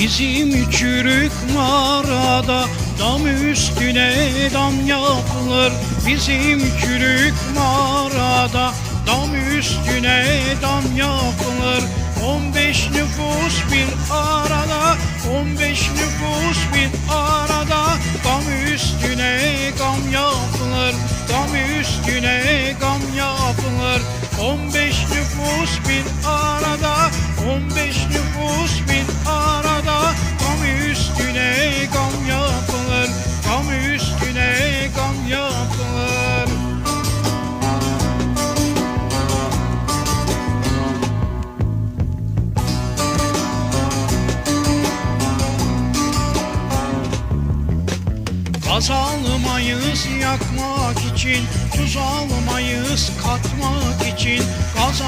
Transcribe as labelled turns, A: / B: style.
A: Bizim çürük mağarada dam üstüne dam yapılır. Bizim çürük mağarada dam üstüne dam yapılır. 15 nüfus bir arada 15 nüfus bir arada Gam üstüne gam yapılır. Gam üstüne gam yapılır. 15 nüfus bir arada Gaz almayız yakmak için Tuz almayız katmak için Gaz